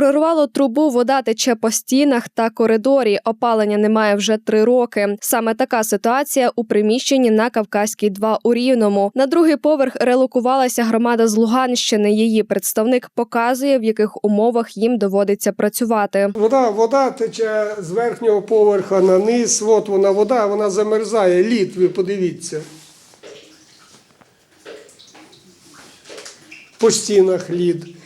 Прорвало трубу, вода тече по стінах та коридорі. Опалення немає вже три роки. Саме така ситуація у приміщенні на Кавказькій 2 у Рівному. На другий поверх релокувалася громада з Луганщини. Її представник показує, в яких умовах їм доводиться працювати. Вода, вода тече з верхнього поверха на низ. От вона вода, вона замерзає. Лід, ви подивіться. По стінах лід.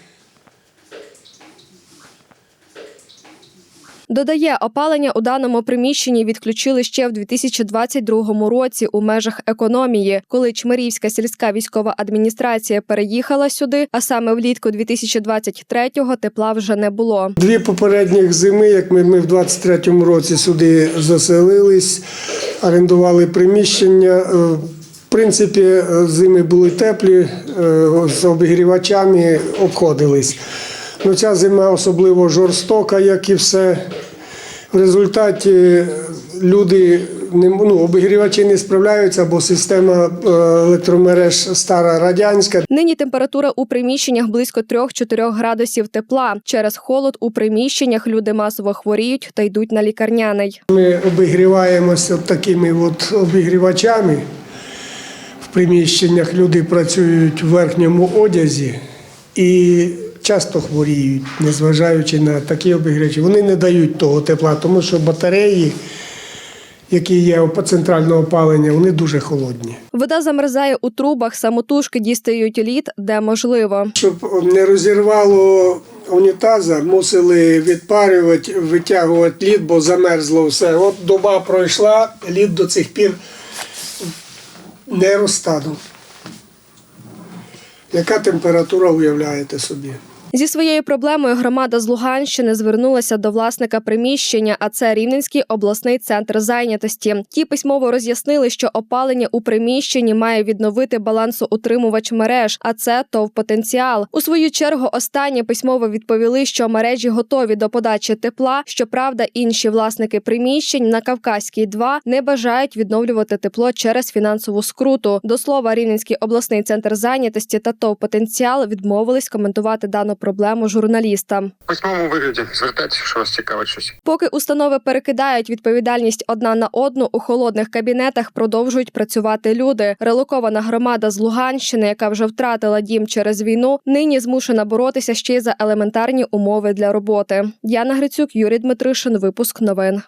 Додає, опалення у даному приміщенні відключили ще в 2022 році у межах економії, коли Чмирівська сільська військова адміністрація переїхала сюди, а саме влітку 2023-го тепла вже не було. Дві попередніх зими, як ми, ми в 23-му році сюди заселились, орендували приміщення. Е, В принципі, е, зими були теплі, е, з обігрівачами обходились. Ну, ця зима особливо жорстока, як і все. В результаті люди не ну, обігрівачі не справляються, бо система е, електромереж стара радянська. Нині температура у приміщеннях близько 3-4 градусів тепла. Через холод у приміщеннях люди масово хворіють та йдуть на лікарняний. Ми обігріваємося такими от обігрівачами. В приміщеннях люди працюють в верхньому одязі і часто хворіють, незважаючи на такі обігрівачі. Вони не дають того тепла, тому що батареї, які є по центрального опалення, вони дуже холодні. Вода замерзає у трубах, самотужки дістають лід, де можливо. Щоб не розірвало унітаза, мусили відпарювати, витягувати лід, бо замерзло все. От доба пройшла, лід до цих пір не розтанув. Яка температура уявляєте собі? Зі своєю проблемою громада з Луганщини звернулася до власника приміщення, а це Рівненський обласний центр зайнятості. Ті письмово роз'яснили, що опалення у приміщенні має відновити балансоутримувач мереж, а це ТОВ потенціал. У свою чергу останні письмово відповіли, що мережі готові до подачі тепла. Щоправда, інші власники приміщень на Кавказькій 2 не бажають відновлювати тепло через фінансову скруту. До слова, Рівненський обласний центр зайнятості та ТОВ потенціал відмовились коментувати дану проблему журналістам. В письмовому вигляді звертайтеся, що вас цікавить щось. Поки установи перекидають відповідальність одна на одну, у холодних кабінетах продовжують працювати люди. Релокована громада з Луганщини, яка вже втратила дім через війну, нині змушена боротися ще й за елементарні умови для роботи. Яна Грицюк, Юрій Дмитришин. Випуск новин.